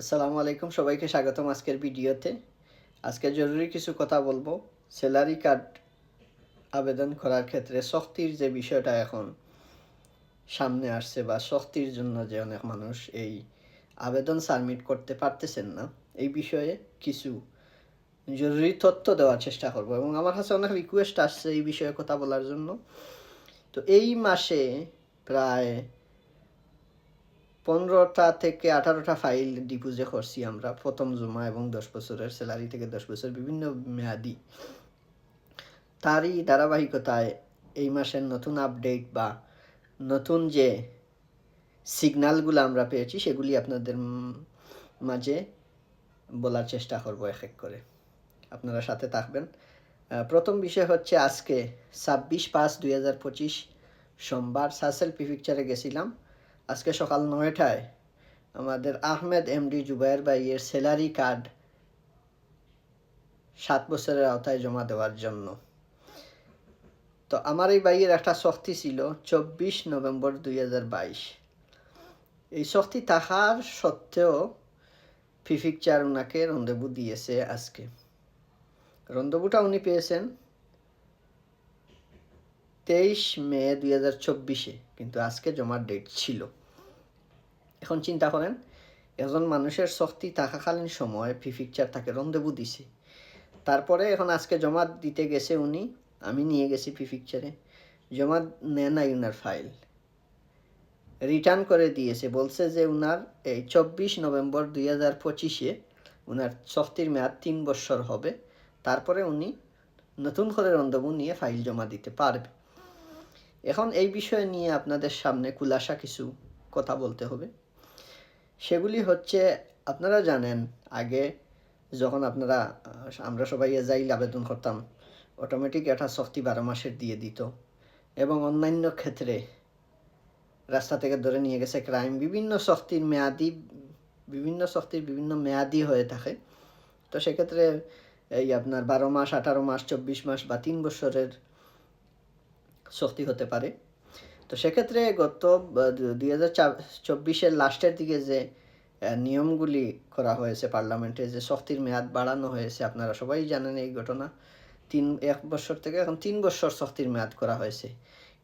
আসসালামু আলাইকুম, সবাইকে স্বাগতম আজকের ভিডিওতে। আজকে জরুরি কিছু কথা বলব। স্যালারি কার্ড আবেদন করার ক্ষেত্রে শক্তির যে বিষয়টা এখন সামনে আসছে বা শক্তির জন্য যে অনেক মানুষ এই আবেদন সাবমিট করতে পারতেছেন না, এই বিষয়ে কিছু জরুরি তথ্য দেওয়ার চেষ্টা করব এবং আমার কাছে অনেক রিকোয়েস্ট আসছে এই বিষয়ে কথা বলার জন্য। তো এই মাসে প্রায় পনেরোটা থেকে আঠারোটা ফাইল ডিপোজে করছি আমরা প্রথম জমা এবং দশ বছরের স্যালারি থেকে দশ বছর বিভিন্ন মেয়াদি। তারই ধারাবাহিকতায় এই মাসের নতুন আপডেট বা নতুন যে সিগনালগুলো আমরা পেয়েছি, সেগুলি আপনাদের মাঝে বলার চেষ্টা করব এক এক করে। আপনারা সাথে থাকবেন। প্রথম বিষয় হচ্ছে আজকে ছাব্বিশ পাঁচ দুই সোমবার সাসেল পিকচারে গেছিলাম। আজকে সকাল নয়টায় আমাদের আহমেদ এমডি জুবাইর ভাইয়ের স্যালারি কার্ড সাত বছরের আওতায় জমা দেওয়ার জন্য। তো আমার এই ভাইয়ের একটা শক্তি ছিল চব্বিশ নভেম্বর দুই হাজার বাইশ। এই শক্তি থাকার সত্ত্বেও ফিফিকচার ওনাকে রন্ধেবু দিয়েছে আজকে। রন্ধেবুটা উনি পেয়েছেন তেইশ মে দুই হাজার চব্বিশে, কিন্তু আজকে জমার ডেট ছিল। এখন চিন্তা করেন একজন মানুষের শক্তি থাকাকালীন সময় ফিফিকচার তাকে রন্ধেবু দিছে। তারপরে এখন আজকে জমা দিতে গেছে উনি, আমি নিয়ে গেছি ফি পিকচারে জমা নেয় নাই উনার ফাইল রিটার্ন করে দিয়েছে, বলছে যে উনার এই চব্বিশ নভেম্বর দুই হাজার পঁচিশে উনার শক্তির মেয়াদ তিন বছর হবে। তারপরে উনি নতুন করে রন্ধবু নিয়ে ফাইল জমা দিতে পারবে। এখন এই বিষয় নিয়ে আপনাদের সামনে কুলাসা কিছু কথা বলতে হবে। সেগুলি হচ্ছে, আপনারা জানেন, আগে যখন আপনারা, আমরা সবাই এজাইল আবেদন করতাম অটোমেটিক একটা শক্তি বারো মাসের দিয়ে দিত। এবং অন্যান্য ক্ষেত্রে রাস্তা থেকে ধরে নিয়ে গেছে ক্রাইম বিভিন্ন শক্তির মেয়াদি, বিভিন্ন শক্তির বিভিন্ন মেয়াদি হয়ে থাকে। তো সেক্ষেত্রে এই আপনার বারো মাস, আঠারো মাস, চব্বিশ মাস বা তিন বছরের শক্তি হতে পারে। তো সেক্ষেত্রে গত দুই হাজার চব্বিশের লাস্টের দিকে যে নিয়মগুলি করা হয়েছে পার্লামেন্টে, যে শক্তির মেয়াদ বাড়ানো হয়েছে, আপনারা সবাই জানেন এই ঘটনা। তিন, এক বছর থেকে এখন তিন বছর শক্তির মেয়াদ করা হয়েছে।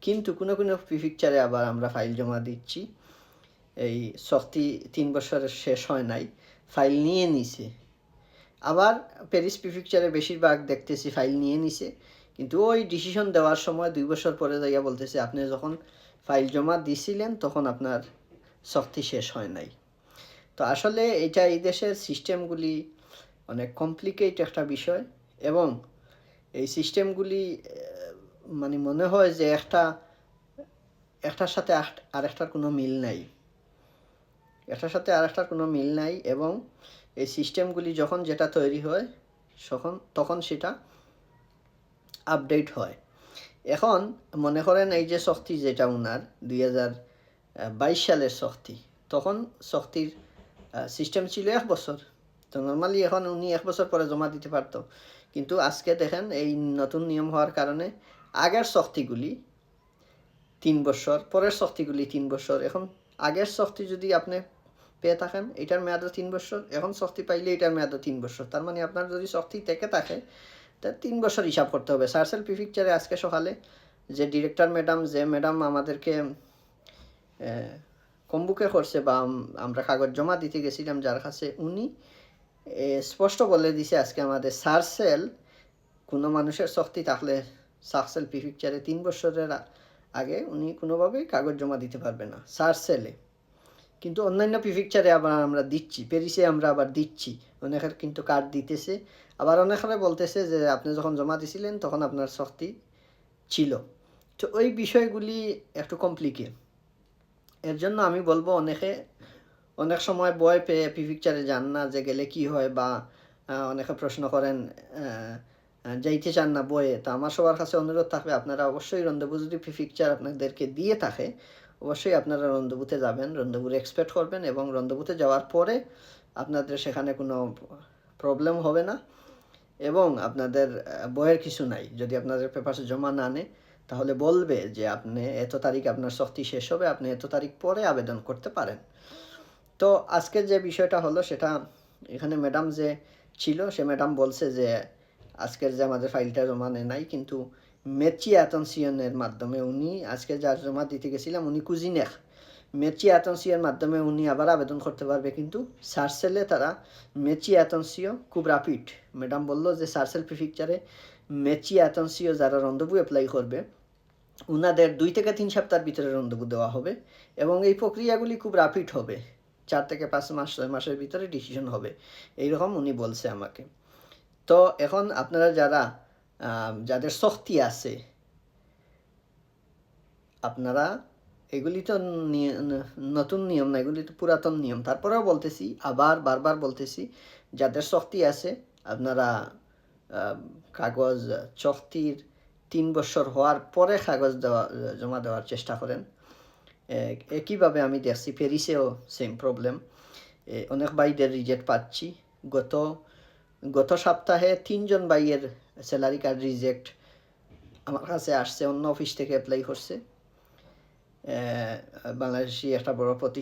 কিন্তু কোনো কোনো পিকচারে আবার আমরা ফাইল জমা দিচ্ছি। এই শক্তি তিন বছরের শেষ হয় নাই, ফাইল নিয়ে নিছে। আবার প্যারিস পিকচারে বেশিরভাগ দেখতেছি ফাইল নিয়ে নিছে। কিন্তু ওই ডিসিশন দেওয়ার সময় দুই বছর পরে যাইয়া বলতেছে, আপনি যখন ফাইল জমা দিছিলেন, তখন আপনার শক্তি শেষ হয় নাই। তো আসলে এটা এই দেশের সিস্টেমগুলি অনেক কমপ্লিকেট একটা বিষয় এবং এই সিস্টেমগুলি মানে মনে হয় যে একটা, একটার সাথে আরেকটা- আরেকটার কোনো মিল নাই। একটার সাথে আরেকটার কোনো মিল নাই এবং এই সিস্টেমগুলি যখন যেটা তৈরি হয় তখন তখন সেটা আপডেট হয়। এখন মনে করেন এই যে শক্তি যেটা উনার, দুই সালের শক্তি, তখন শক্তির সিস্টেম ছিল এক বছর। তো নর্মালি এখন উনি এক বছর পরে জমা দিতে পারতো। কিন্তু আজকে দেখেন এই নতুন নিয়ম হওয়ার কারণে আগের শক্তিগুলি তিন বছর, পরের শক্তিগুলি তিন বছর। এখন আগের শক্তি যদি আপনি পেয়ে থাকেন, এটার মেয়াদও তিন বছর। এখন শক্তি পাইলে এটার মেয়াদও তিন বছর। তার মানে আপনার যদি শক্তি থেকে থাকে তা তিন বছর হিসাব করতে হবে। সার্সেল পি পিকচারে আজকে সকালে যে ডিরেক্টর ম্যাডাম যে ম্যাডাম আমাদেরকে কম্বুকে করছে বা আমরা কাগজ জমা দিতে গেছিলাম, যার কাছে উনি স্পষ্ট বলে দিছে আজকে আমাদের সার্সেল কোনো মানুষের শক্তি থাকলে সার্সেল পি পিকচারে তিন বছরের আগে উনি কোনোভাবেই কাগজ জমা দিতে পারবে না। সার্সেলে কিন্তু অন্যান্য পিকচারে আবার আমরা দিচ্ছি প্যারিসে আমরা আবার দিচ্ছি। অনেকের কিন্তু কার্ড দিতেছে। আবার অনেকের বলতেছে যে, আপনি যখন জমা দিছিলেন, তখন আপনার শক্তি ছিল। তো ওই বিষয়গুলি একটু কমপ্লিকে এর জন্য আমি বলব, অনেকে, অনেক সময় বয় পেয়ে পিকচারে যান না, যে গেলে কি হয় বা অনেকে প্রশ্ন করেন যাইতে চান না বয়ে তো আমার সবার কাছে অনুরোধ থাকবে, আপনারা অবশ্যই রন্ধবু যদি পিকচার আপনাদেরকে দিয়ে থাকে অবশ্যই আপনারা রন্ধবুতে যাবেন রন্ধবুর এক্সপেক্ট করবেন এবং রন্ধবুতে যাওয়ার পরে আপনাদের সেখানে কোনো প্রবলেম হবে না এবং আপনাদের আহ, বইয়ের কিছু নাই। যদি আপনাদের পেপার জমা না নেয় তাহলে বলবে যে আপনি এত তারিখ আপনার শক্তি শেষ হবে আপনি এত তারিখ পরে আবেদন করতে পারেন। তো আজকের যে বিষয়টা হলো সেটা এখানে ম্যাডাম যে ছিল সে ম্যাডাম বলছে যে আজকের যে আমাদের ফাইলটা জমা নেয় নাই কিন্তু মেচি অ্যাটেনশিয়নের মাধ্যমে উনি, আজকে যার জমা দিতে গেছিলাম উনি কুজিনেখ মেচি অ্যাটেনশিওর মাধ্যমে উনি আবার আবেদন করতে পারবে কিন্তু সার্সেলে তারা মেচি অ্যাটেনশিও খুব রাপিড ম্যাডাম বলল যে সার্সেল প্রিফিকচারে মেচি অ্যাটেনশিও যারা রন্ধবু অ্যাপ্লাই করবে, উনাদের দুই থেকে তিন সপ্তাহের ভিতরে রন্ধবু দেওয়া হবে এবং এই প্রক্রিয়াগুলি খুব রাপিড হবে। চার থেকে পাঁচ মাস, ছয় মাসের ভিতরে ডিসিশন হবে। এইরকম উনি বলছে আমাকে। তো এখন আপনারা যারা যাদের শক্তি আছে, আপনারা এগুলি তো নতুন নিয়ম না, এগুলি তো পুরাতন নিয়ম। তারপরেও বলতেছি, আবার বারবার বলতেছি, যাদের শক্তি আছে, আপনারা কাগজ, চুক্তির তিন বছর হওয়ার পরে কাগজ দেওয়া, জমা দেওয়ার চেষ্টা করেন। একইভাবে আমি দেখছি, প্যারিসেও সেম প্রবলেম অনেক বাইদের রিজেক্ট পাচ্ছি। গত গত সপ্তাহে তিনজন বাইয়ের স্যালারি কার্ড রিজেক্ট আমার কাছে আসছে, অন্য অফিস থেকে অ্যাপ্লাই করছে। বাংলাদেশি একটা বড় প্রতিষ্ঠান